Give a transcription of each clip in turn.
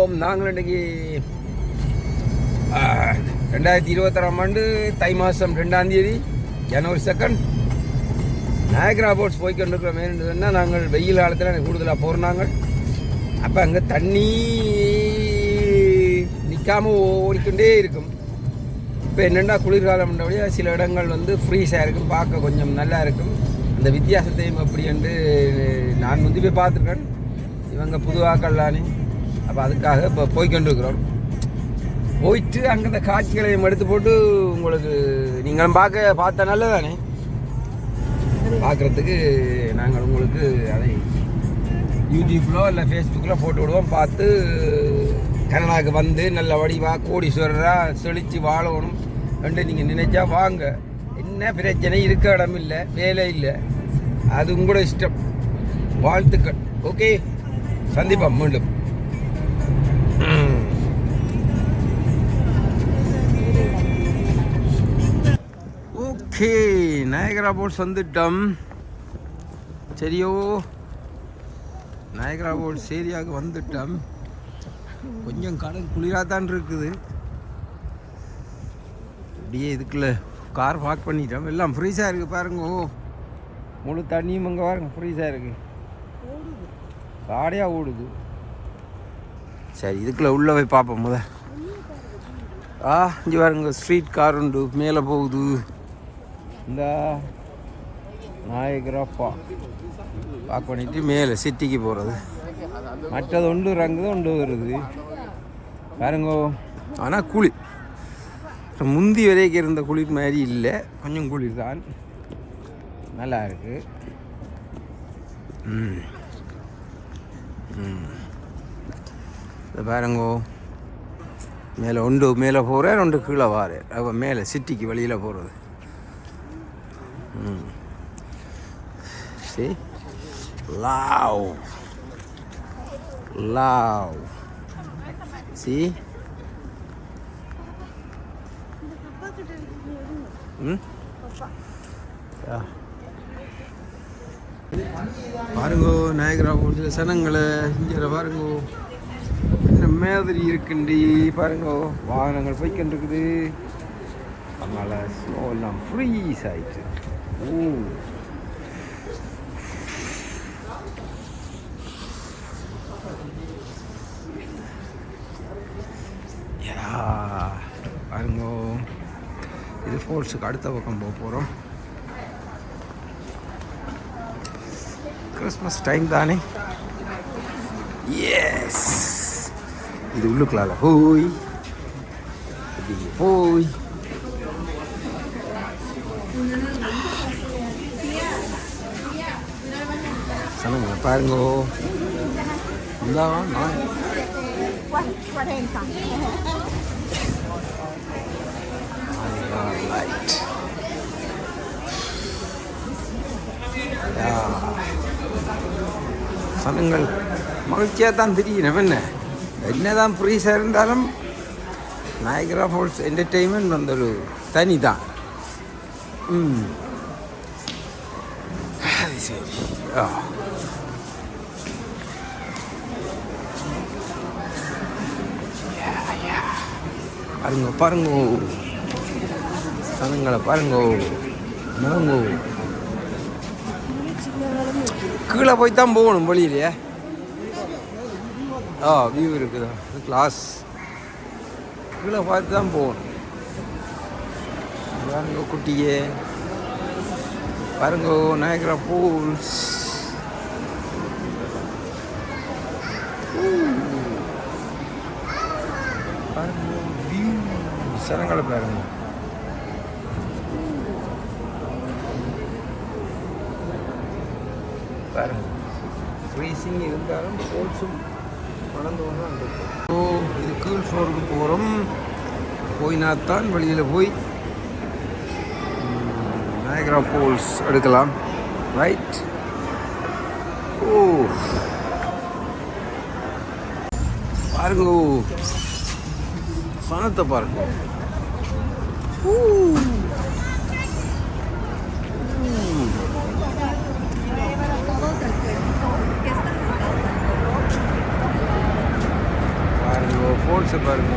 வணக்கம் நாங்கள் இன்னைக்கு ரெண்டாயிரத்தி இருபத்தாறாம் ஆண்டு தை மாதம் ரெண்டாம் தேதி ஜனவரி செகண்ட் நாயக்ரா போட்ஸ் போய் கொண்டிருக்கிறோம். சொன்னால் நாங்கள் வெயில் காலத்தில் கூடுதலாக போகிறோம் நாங்கள். அப்போ அங்கே தண்ணி நிற்காம ஓடிக்கொண்டே இருக்கும். இப்போ என்னென்னா குளிர்காலம் வழியாக சில இடங்கள் வந்து ஃப்ரீஸாக இருக்கும். பார்க்க கொஞ்சம் நல்லா இருக்கும். அந்த வித்தியாசத்தையும் அப்படி என்று நான் முந்தி போய் பார்த்துருக்கேன். இவங்க புதுவாக்கள் தானே அப்போ அதுக்காக இப்போ போய்க்கொண்டிருக்கிறோம் போயிட்டு அங்கே இந்த காட்சிகளையும் எடுத்து போட்டு உங்களுக்கு நீங்களும் பார்க்க பார்த்த நல்லதானே பார்க்குறதுக்கு நாங்கள் உங்களுக்கு அதை யூடியூப்பிலோ இல்லை ஃபேஸ்புக்கில் போட்டு விடுவோம். பார்த்து கனடாவுக்கு வந்து நல்ல வடிவாக கோடீஸ்வரராக செழித்து வாழணும் என்று நீங்கள் நினைச்சா வாங்க. என்ன பிரச்சனை? இருக்க இடம் இல்லை வேலை இல்லை. அது உங்களோட இஷ்டம். வாழ்த்துக்கள். ஓகே சந்திப்போம். மீண்டும். ஓகே நாயகரா போட்ஸ் வந்துட்டோம். சரியோ நாயகரா போட்ஸ் ஏரியாவுக்கு வந்துட்டோம். கொஞ்சம் கடல் குளிராக தான் இருக்குது. அப்படியே இதுக்குள்ள கார் பார்க் பண்ணிட்டோம். எல்லாம் ஃப்ரீஸாக இருக்குது பாருங்க. ஓ முழு தண்ணியும் அங்கே பாருங்க ஃப்ரீஸாக இருக்குது காடையாக ஓடுது. சரி இதுக்குள்ள உள்ள போய் பார்ப்போம் முத ஆ இங்கே பாருங்க ஸ்ட்ரீட் கார் உண்டு. மேலே போகுது. இந்த நாயகரப்பா பார்க்க பண்ணிட்டு மேலே சிட்டிக்கு போகிறது மற்றது ஒன்று ரங்கு தான் ஒன்று வருது. பாருங்கோ. ஆனால் குளிர் முந்தி வரைக்கும் இருந்த குளிர் மாதிரி இல்லை. கொஞ்சம் குளிர் தான் நல்லா இருக்கு. இதை பாருங்கோ. மேலே ஒன்று மேலே போகிறேன் ரெண்டு கீழே வாரேன். அப்போ மேலே சிட்டிக்கு வழியில் போகிறது ம் சரி லாவ் லாவ் சி ம் பாருங்கோ நாயகரா கோவில் சனங்களை இங்கே பாருங்கோ. என்ன மாதிரி இருக்குண்டி பாருங்கோ. வாகனங்கள் போய்க்கிட்டு இருக்குது அதனால் ஸ்னோ எல்லாம் ஃப்ரீஸ் ஆயிடுச்சு பாருங்கோ. இது ஃபோர்ஸுக்கு அடுத்த பக்கம் போக போகிறோம் கிறிஸ்மஸ் டைம் தானே? எஸ் இது உள்ளுக்குள்ளால ஹோய். இப்படி போய் சனங்களை பாருங்கோ. இந்தா நான் லைட் சனங்கள் மகிழ்ச்சியாக தான் தெரியணும் என்ன? என்னதான் ஃப்ரீஸாக இருந்தாலும் நாயகரா ஃபால்ஸ் என்டர்டெயின்மெண்ட் வந்து ஒரு தனி தான் ம். அது சரி. ஆ. பாருங்க பாருங்க. சனங்களை பாருங்க. முழங்கோ கீழே போய் தான் போகணும் வழியிலையே ஆ வியூ இருக்குதா? கிளாஸ் கீழே பார்த்து தான் போகணும். பாருங்க குட்டியே. பாருங்க நாயகரா பூல்ஸ் பாருங்க வியூ சனங்களை பாருங்க. பாருங்க ஃப்ரீசிங் இருந்தாலும் ஃபோல்ஸும் வளர்ந்து வந்து ஸோ இது கீழ் ஃப்ளோருக்கு போகிறோம் போயினாத்தான் வெளியில் போய் நாயகரா போல்ஸ் எடுக்கலாம். ரைட் ஓ. பாருங்க ஓ. சனத்தை பாருங்க. ஊ. பாருங்க.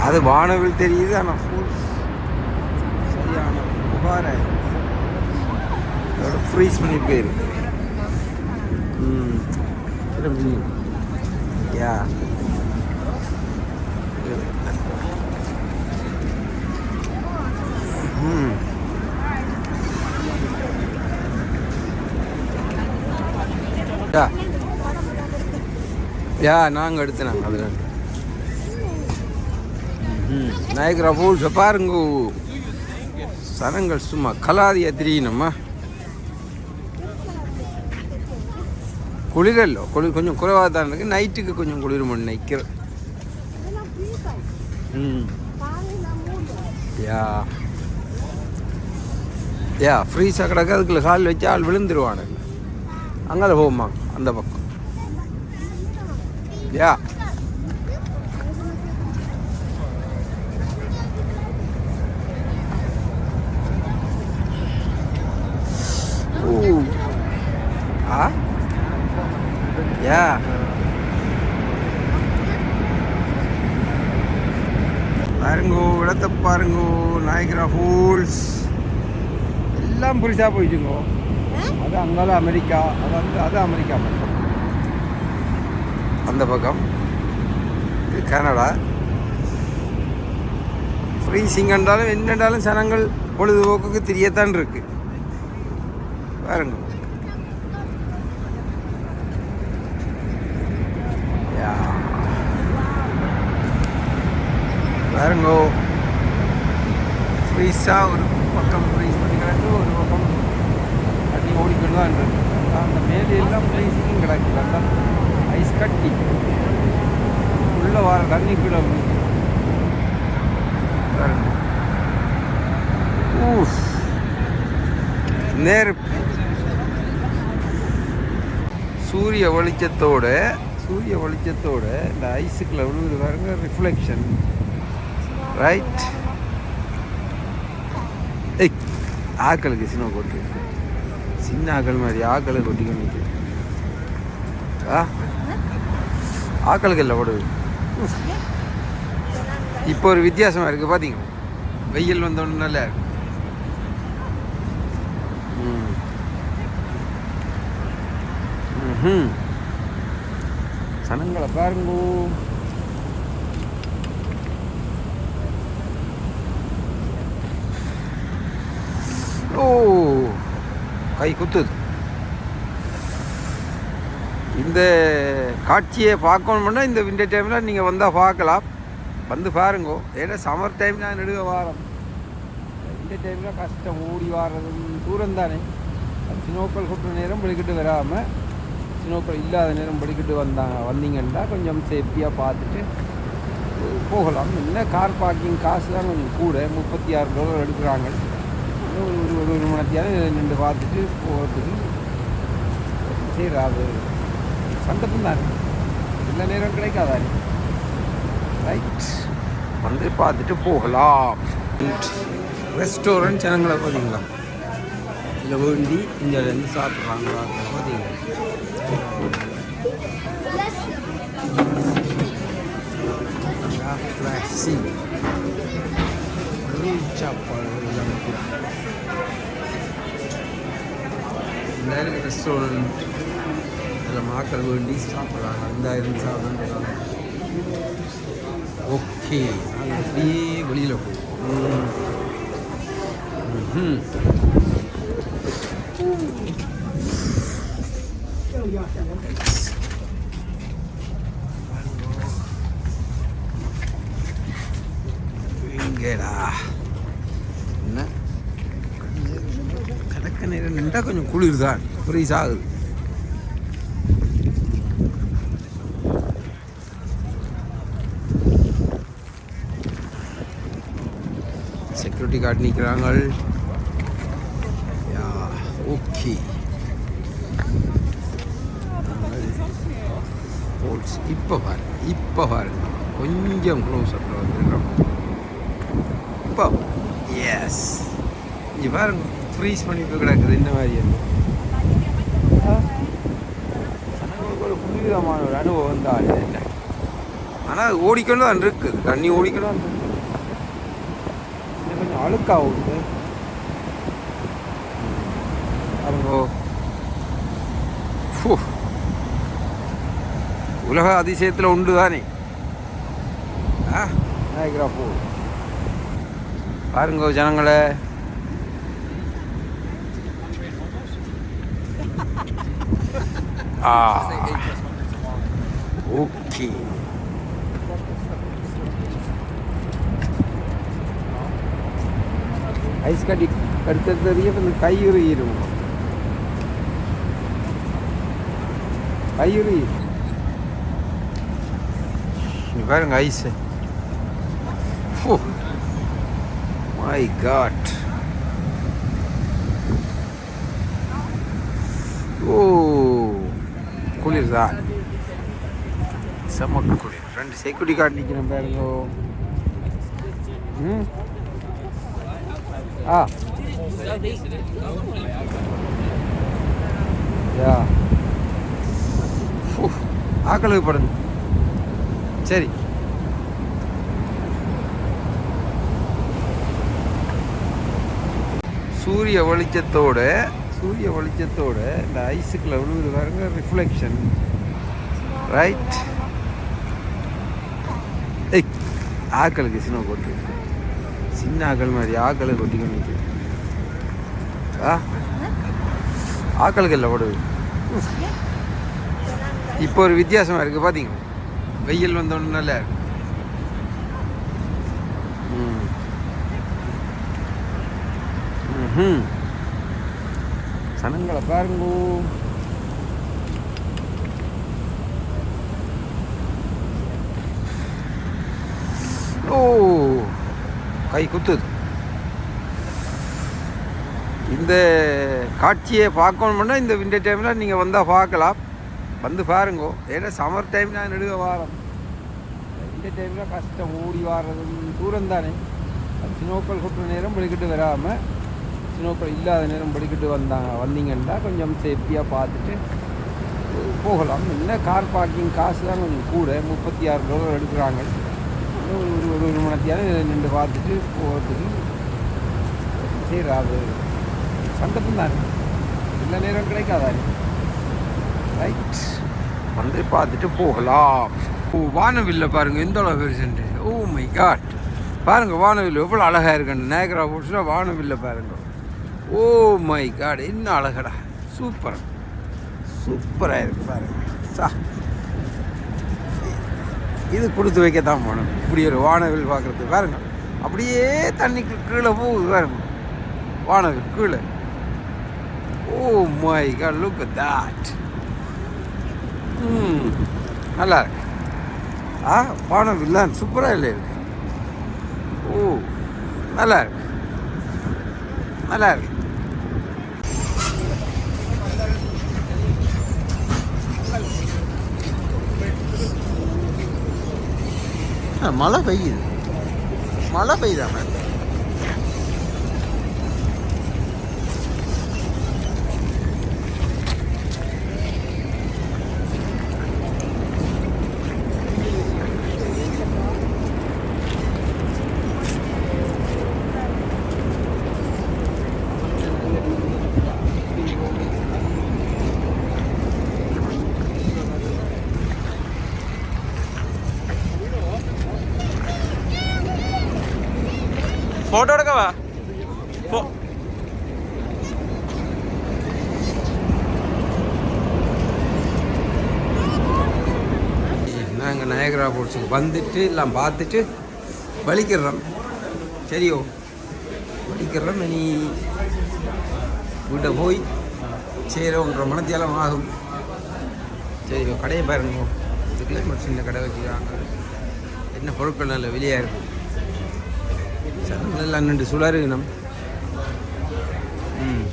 அது வானவில் தெரியுது ஆனால் ஃபோர்ஸ் சரியான புகார. ஃப்ரீஸ் பண்ணி போயிருக்கு யா யா hmm. யா நாங்கள் எடுத்தேன் அதில் ம் நாயகரா பூ பாருங்க. சனங்கள் சும்மா கலாதியா திரியணுமா குளிரல்லோ? குளிர் கொஞ்சம் குறைவாக தான் இருக்கு. நைட்டுக்கு கொஞ்சம் குளிர் மணி நிற்கிற ம். யா. யா ஃப்ரீஸாக கிடக்கு. அதுக்குள்ள கால் வச்சு ஆள் விழுந்துருவானுங்க. அங்கே போகுமா அந்த பக்கம். யா. Yeah. பாருங்கோ இடத்தை பாருங்கோ நாயகரா ஹோல்ஸ். எல்லாம் புரிசா போயிட்டுங்கோ அது அங்கால அமெரிக்கா அது வந்து அது அமெரிக்கா பக்கம். அந்த பக்கம். இது கனடா. ஃப்ரீசிங் என்றாலும் என்னென்றாலும் சனங்கள் பொழுதுபோக்குக்கு தெரியத்தான் இருக்குது பாருங்க யா. பாருங்கோ ஃப்ரீஸாக ஒரு பக்கம் ஃப்ரீஸ் பண்ணி கிடக்கு ஒரு பக்கம் அப்படி ஓடிக்கொண்டு தான் இருக்கு. அந்த மேலே எல்லாம் ஃப்ரீஸிங் கிடக்கு அதான் ஐஸ் கட்டி. உள்ளே வர தண்ணி கீழே விழுது. பாருங்க. நேர். சூரிய வெளிச்சத்தோடு சூரிய வெளிச்சத்தோடு இந்த ஐஸுக்குள்ள விழுகுது பாருங்க ரிஃப்ளெக்ஷன் ரைட் ஏய் ஆக்களுக்கு சின்ன கொட்டு. சின்ன ஆக்கள் மாதிரி ஆக்களை கொட்டிக்க நிற்குது ஆ? ஆக்களுக்கு இல்லை போடுது இப்போ ஒரு வித்தியாசமாக இருக்குது பார்த்தீங்க வெயில் வந்தோன்னு நல்லா இருக்கு ம் சனங்களை பாருங்க. ஓ கை குத்துது. இந்த காட்சியை பார்க்கணும்னா இந்த விண்டர் டைமில் நீங்கள் வந்தால் பார்க்கலாம். வந்து பாருங்கோ. ஏன்னா சம்மர் டைம் நான் நெடுக வாரம். இந்த டைமில் கஷ்டம் ஓடி வாரது தூரம் தானே சினோக்கள் கொட்டுற நேரம் படிக்கிட்டு வராமல் சினோக்கள் இல்லாத நேரம் படிக்கிட்டு வந்தாங்க வந்தீங்கன்னா கொஞ்சம் சேஃப்டியாக பார்த்துட்டு போகலாம். என்ன கார் பார்க்கிங் காசு தான் கொஞ்சம் கூட? முப்பத்தி ஆறு டாலர் எடுக்கிறாங்க. ஒரு ஒரு ஒரு மணத்தியாவது நின்று பார்த்துட்டு போகிறதுக்கு செய்கிறாரு அது சந்தர்ப்பம் தானே எல்லா நேரம் கிடைக்காதா ரைட் வந்து பார்த்துட்டு போகலாம் ரெஸ்டாரண்ட் ஜனங்களை பார்த்தீங்களா இதில் வேண்டி இந்த சாப்பிட்றாங்களா பார்த்தீங்களா Sim. சாப்பாடு எல்லாம் ரெஸ்டாரண்ட் இதில் மக்கள் வேண்டி சாப்பிட்றாங்க அந்த இருந்து சாப்பிட்றாங்க ஓகே நாங்கள் அப்படியே வெளியில் போவோம் ம் இங்கேடா என்ன கடக்க நேரம் நின்றா கொஞ்சம் குளிர் தான் ஃப்ரீஸ் ஆகுது செக்யூரிட்டி கார்டு நிற்கிறாங்க ஓகே போல்ஸ் இப்போ பாரு இப்போ பாருங்க. கொஞ்சம் க்ளோஸ் அப்பில் வந்துடுறோம். இப்போ எஸ் இங்கே பாருங்க. ஃப்ரீஸ் பண்ணி போய் கிடக்குது இந்த மாதிரி ஒரு புதுவிதமான ஒரு அனுபவம் தான் இல்லை ஆனால் ஓடிக்கொண்டு தான் இருக்குது தண்ணி ஓடிக்கொண்டு தான் இருக்கு. இன்னும் கொஞ்சம் அழுக்கா ஓடுது. ஃபு. உலக அதிசயத்தில் உண்டு தானே. ஆ? நாயகரா போ. பாருங்க ஜனங்களே. ஆ ஓகே ஐஸ் கட்டி கடுத்தறிய கையுறியிரும் கையுறி நீ பாருங்க ஐஸ் மை காட் ஓ குளிர் செம்ம ரெண்டு செக்யூரிட்டி கார்டு நிற்கிறேன் பாருங்க. ம். ஆ. யா. ஆக்களுக்கு படுங்க. சரி. சூரிய வெளிச்சத்தோடு சூரிய வெளிச்சத்தோட இந்த ஐஸுக்குள்ள விழுவுது பாருங்க ரிஃப்ளெக்ஷன் ரைட் ஏய் ஆக்களுக்கு சின்ன கொட்டு சின்ன ஆக்கள் மாதிரி ஆக்களை கொட்டிக்கணும் நிற்குது ஆ? ஆக்களுக்கு இல்லை படுது இப்போ ஒரு வித்தியாசமாக இருக்குது பார்த்தீங்க வெயில் வந்தோன்னால ம் ம் சனங்களை பாருங்கோ. ஓ கை குத்துது. இந்த காட்சியை பார்க்கணும்னா இந்த விண்டர் டைமில் நீங்கள் வந்தால் பார்க்கலாம். வந்து பாருங்கோ. ஏன்னா சம்மர் டைம் நான் நெடுக வாரம். விண்டர் டைமில் கஷ்டம் ஓடி வாரது தூரம் தானே சினோக்கள் கொட்டுற நேரம் வெளிக்கிட்டு வராமல் சினோக்கள் இல்லாத நேரம் படிக்கிட்டு வந்தாங்க வந்தீங்கன்னா கொஞ்சம் சேஃப்டியாக பார்த்துட்டு போகலாம். என்ன கார் பார்க்கிங் காசு தான் கொஞ்சம் கூட முப்பத்தி ஆறு டாலர் எடுக்கிறாங்க. ஒரு ஒரு ஒரு ஒரு நின்று பார்த்துட்டு போகிறதுக்கு சரி அது சந்தர்ப்பம் தானே எல்லா நேரம் கிடைக்காதாரு ரைட் வந்து பார்த்துட்டு போகலாம். ஓ வானவில்லை பாருங்கள் எந்த அளவு பெருசுன்ட்டு ஓ oh மை காட் பாருங்கள் வானவில் எவ்வளோ அழகாக இருக்குன்னு. நேகரா போட்ஸில் வானவில்லை பாருங்கள் ஓ மை காடு என்ன அழகடா. சூப்பர். சூப்பராக இருக்கு பாருங்க. சா. இது கொடுத்து வைக்க தான் போகணும். இப்படி ஒரு வானவில் பார்க்குறது பாருங்க. அப்படியே தண்ணிக்கு கீழே போகுது பாருங்க. வானவில் கீழே. Oh my God look that hmm நல்லா இருக்கு. ஆ வானவில் தான் சூப்பராக இல்லை இருக்கு ஓ நல்லா இருக்கு. நல்லா இருக்கு. மழை பெய்யுது. மழை பெய்யுதாம ഫോട്ടോ എടുക്കവാ நாங்கள் நயகரா போட்ஸுக்கு வந்துட்டு எல்லாம் பார்த்துட்டு வலிக்கிறோம் சரியோ வலிக்கிறோம் இனி வீட்டை போய் சரி ஒன்றரை மணத்தியாலம் ஆகும் சரியோ கடையை பாருங்க இதுக்குள்ளே ஒரு சின்ன கடை வச்சுக்கிறாங்க என்ன பொருட்கள் நல்ல வெளியாக இருக்கும் எல்லாம் நின்று சுழறுகணும் ம்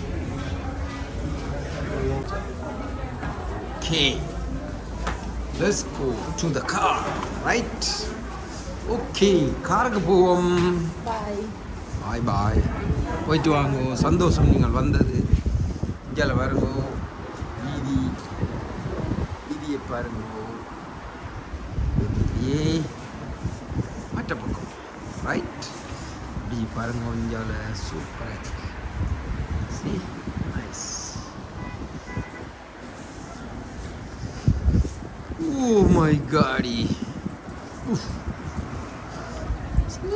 Okay. Let's go to the car, right? Okay, காருக்கு போவோம் Bye. பாய் பாய் போயிட்டு வாங்கோ சந்தோஷம் நீங்கள் வந்தது இங்கே பாருங்கோ வீதி வீதியை பாருங்கோ ஏ மற்ற பக்கம் ரைட் பாருங்க இந்தியாவில் சூப்பராக சி nice oh my God god.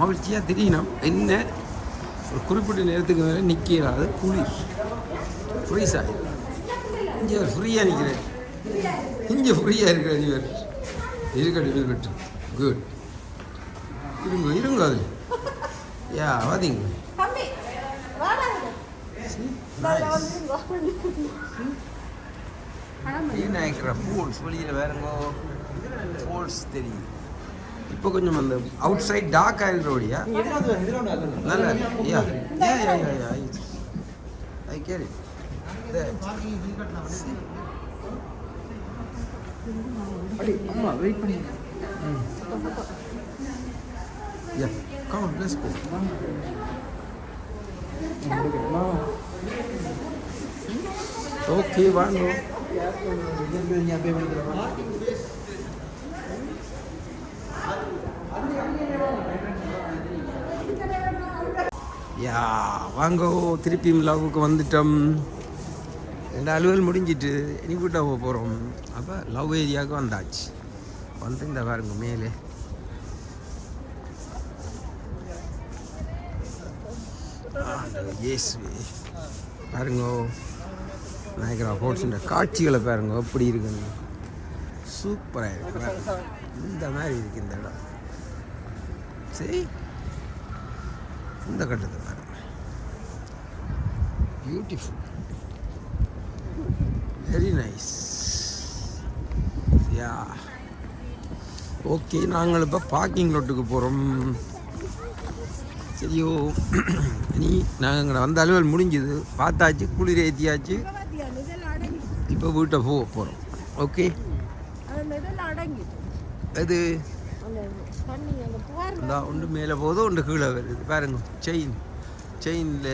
மகிழ்ச்சியாக தெரியணும் என்ன? ஒரு குறிப்பிட்ட நேரத்துக்கு மேலே நிற்கிறாது குளிர் ஃப்ரீஸ் ஆகிடும் இங்கே ஃப்ரீயாக நிற்கிறேன் இங்கே ஃப்ரீயாக இருக்கிற இவர். இருக்கட்டும் இருக்கட்டும் குட் இருங்க இருங்க அது. யா வாதிங்க. ஃபோல்ஸ் வெளியில் வேறங்கோ ஃபோல்ஸ் தெரியுது. இப்போ கொஞ்சம் அந்த அவுட் சைட் டார்க் ஆகிடுறோடியா நல்லா யா யா யா யா யா ஐ கேரி அம்மா வெயிட் பண்ணி yeah come let's go okay வாங்க. யா வாங்கோ திருப்பியும் லவ்வுக்கு வந்துட்டோம். ரெண்டு அலுவல் முடிஞ்சிட்டு இனி கூட்ட போக போகிறோம் அப்போ லவ் ஏரியாவுக்கு வந்தாச்சு. வந்து இந்த பாருங்க மேலே. இயேசுவே. பாருங்க நாயகரா ஃபோர்ட்ஸுன்ற காட்சிகளை பாருங்க எப்படி இருக்குன்னு. சூப்பராக இருக்கு இந்த மாதிரி இருக்கு இந்த இடம். சரி. இந்த கட்டத்தை பாருங்க. Beautiful very nice yeah okay நாங்கள் இப்போ பார்க்கிங் லோட்டுக்கு போகிறோம் சரியோ நீ நாங்கள் வந்த அலுவல் முடிஞ்சுது. பார்த்தாச்சு குளிர் ஏற்றியாச்சு இப்போ வீட்டை போக போகிறோம் ஓகே அது தண்ணி ஒன்று மேலே போதும் ஒன்று கீழே வருது. பாருங்க செயின் செயினில்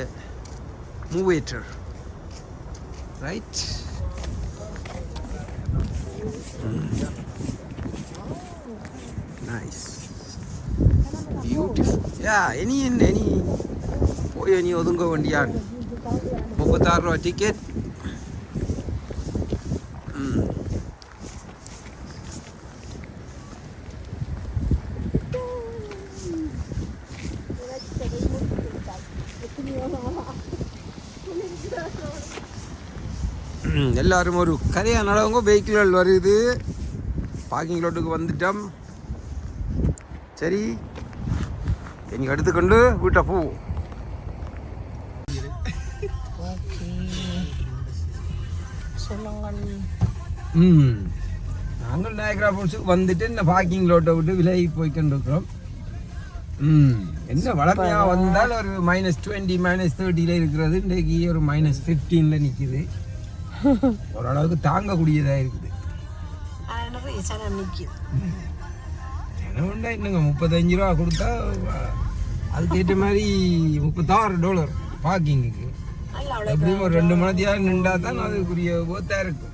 மூவேட்டர் right nice beautiful yeah any என்ன எனி போய் நீ ஒதுங்க வேண்டியான் முப்பத்தாறு ரூபா டிக்கெட் ம் ம், எல்லாரும் ஒரு கரையாக நடவங்க வெஹிக்கிள்கள் வருது. பார்க்கிங் லோட்டுக்கு வந்துட்டோம். சரி. நீங்கள் எடுத்துக்கொண்டு வீட்டை போ. ம். நாங்கள் நாயகரா போல்ஸுக்கு வந்துட்டு இந்த பார்க்கிங் லோட்டை விட்டு விலகி போய்க்கொண்டிருக்கிறோம் ம். என்ன வளமையாக வந்தால் ஒரு மைனஸ் டுவெண்ட்டி மைனஸ் தேர்ட்டியில் இருக்கிறது. இன்றைக்கு ஒரு மைனஸ் ஃபிஃப்டீனில் நிற்கிது ஓரளவுக்கு தாங்கக்கூடியதாக இருக்குது. ஜனவண்டா என்னங்க முப்பத்தஞ்சு ரூபா கொடுத்தா அதுக்கேற்ற மாதிரி முப்பத்தாறு டாலர் பார்க்கிங்குக்கு எப்படியும் ஒரு ரெண்டு மணி நேரம் நின்றா தான் அதுக்குரிய ஓத்தா இருக்கும்.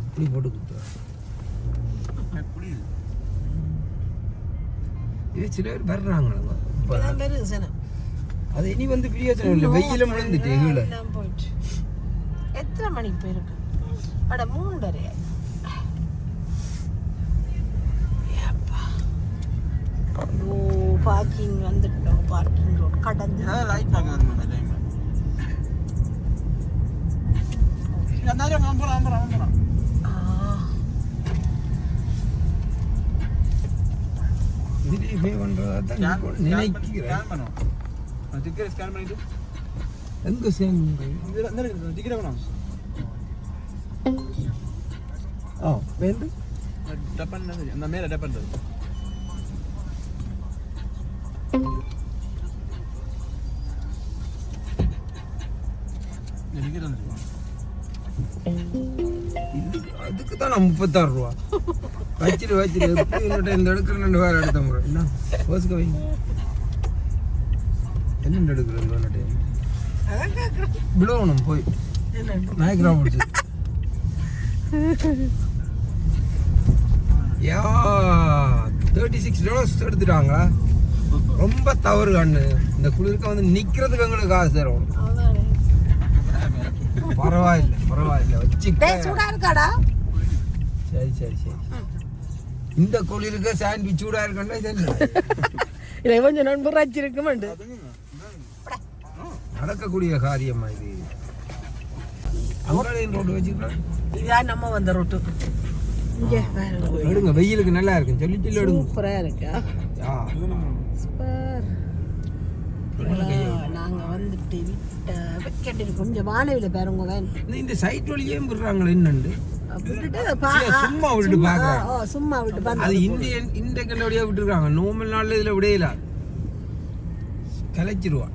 இப்படி போட்டு கொடுத்தா இது சில பேர் வர்றாங்களா அது இனி வந்து பிரியோஜனம் இல்லை வெயிலும் விழுந்துட்டு கீழே எத்தனை மணிக்கு போயிருக்கு? அட மூன்றரை. ஓ பார்க்கிங் வந்துட்டோம். பார்க்கிங் ரோட் கடந்து. லைட் பார்க்க வரணும் இதில் இப்படி பண்ணுறதா தான் நினைக்கிறேன் டிக்கெட் ஸ்கேன் பண்ணிட்டு எங்கே ஸ்கேன் பண்ணுறீங்க டிக்கெட் வேணும் ஓ வேண்டு டப்பன் அந்த மேலே டப்பன் டிக்கெட் வந்துருக்கோம் வந்துருவான் அதுக்கு தான் நான் முப்பத்தாறு ரூபா. வச்சிரு வச்சிரு. எப்படி உன்னிட்ட இந்த எடுக்கிற ரெண்டு பேர் எடுத்த முறை என்ன? யோசிக்க வைங்க என்ன எடுக்கிற உன்னிட்ட அதான் கேட்குறேன் விழுவணும் போய். நாயக்கரா முடிச்சு யா தேர்ட்டி சிக்ஸ் டாலர்ஸ் எடுத்துட்டாங்களா? ரொம்ப தவறு கண்ணு. இந்த குளிருக்கு வந்து நிக்கிறதுக்கு எங்களுக்கு காசு தரும் அதானே பரவாயில்ல பரவாயில்ல. வச்சு சூடா இருக்காடா. சரி சரி சரி இந்த குளிருக்கு சாண்ட்விச் சூடா இருக்கா இது இல்லை கொஞ்சம் நண்பர் வச்சிருக்குமாண்டு நடக்கக்கூடிய காரியமா இது? அங்காளையும் ரோடு வச்சுக்கலாம். நம்ம வந்த ரோட்டு எடுங்க வெயிலுக்கு நல்லா இருக்கும். சொல்லி சொல்லி எடுங்க. சூப்பரா இருக்கா? ஆ சூப்பர் நாங்க வந்துட்டு விட்ட வைக்கட்டு கொஞ்சம் வானவில பாருங்க வேன். இந்த- சைட் வழியே விடுறாங்களே என்னண்டு? சும்மா. ஆ, ஓ, சும்மா விட்டு அது இந்தியன் இந்த கண்டபடியா விட்டுருக்காங்க. நார்மல் நாள்ல இதுல விடையில. கலைச்சிருவா.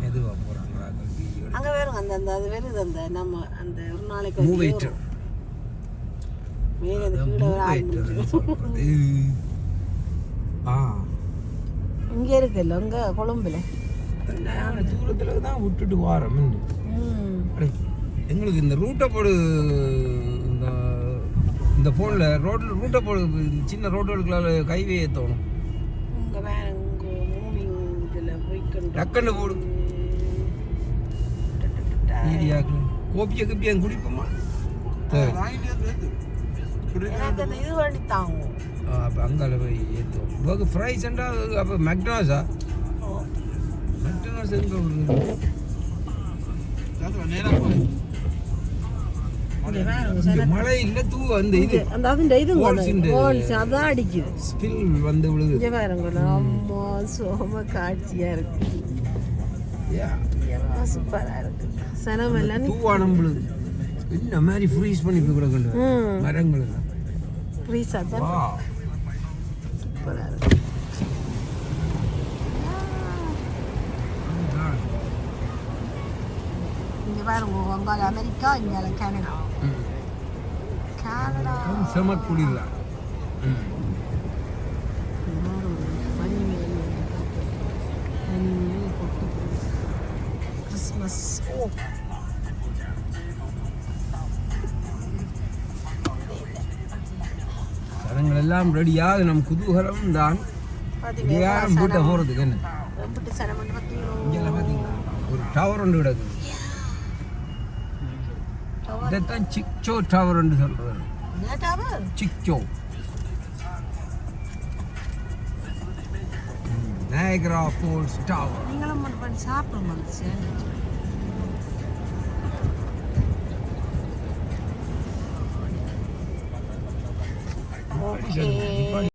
மெதுவா போறாங்களா அங்க வேறுங்க அந்த அந்த அது வருது அந்த நம்ம அந்த ஒரு நாளைக்கு மூவ் வந்து வெயிட்டர் மேலே அந்த கீழே வர ஆரம்பிச்சிடும். ஆ இங்க இருக்குல்ல அங்க கொழும்புல? தூரத்துல தான் விட்டுட்டு வாரோம் எங்களுக்கு இந்த ரூட்டை போடு இந்த இந்த ஃபோனில் ரோட்டில் ரூட்டை போடு சின்ன ரோட்டுகளுக்குள்ள கைவே ஏற்றணும் இங்க வேற இங்க மூவிங் இதுல போய்க்கணும் டக்குன்னு போடு. ஏரியாக்கு கோப்பியை கப்பியை குடிப்போமா தேவை எனக்கு அந்த இது வண்டி தாங்கும். அப்போ அங்கால போய் ஏற்றுவோம் இப்போ ஃப்ரைஸ்ண்டா அப்போ மெக்டானஸா மெக்டானஸ் எங்கே இங்க இங்க மழை இல்லை தூ அந்த இது. அந்த அதுண்ட இது வால்ஸ் அதான் அடிக்குது. ஸ்பில் வந்து விழுகுது இங்க பாருங்க அம்மா சோம காட்சியா இருக்கு. Yeah. எல்லாம் சூப்பரா இருக்கு. சனம் எல்லாம் தூவானம் விழுது. இந்த மாதிரி ஃப்ரீஸ் பண்ணி போய் கிடக்கல ம். ஃப்ரீஸா தான் வா சூப்பரா இருக்கு இங்க பாருங்க அமெரிக்கா இங்கால கனடா கனடா செம குளிர்லாம் கிறிஸ்மஸ் ஓ எல்லாம் ரெடியாக நம் குதூகலம் தான். யாரும் வீட்டை போகிறதுக்கு என்ன? இங்கெல்லாம் பார்த்தீங்களா ஒரு டவர் ஒன்று கிடக்குது இதைத்தான் சிக்சோ டவர்னு சொல்கிறது டவர் சிக்சோ. நயக்ரா ஃபோல்ஸ் டவர் நீங்களும் மட்டும் பண்ணி சாப்பிட மாட்டேன்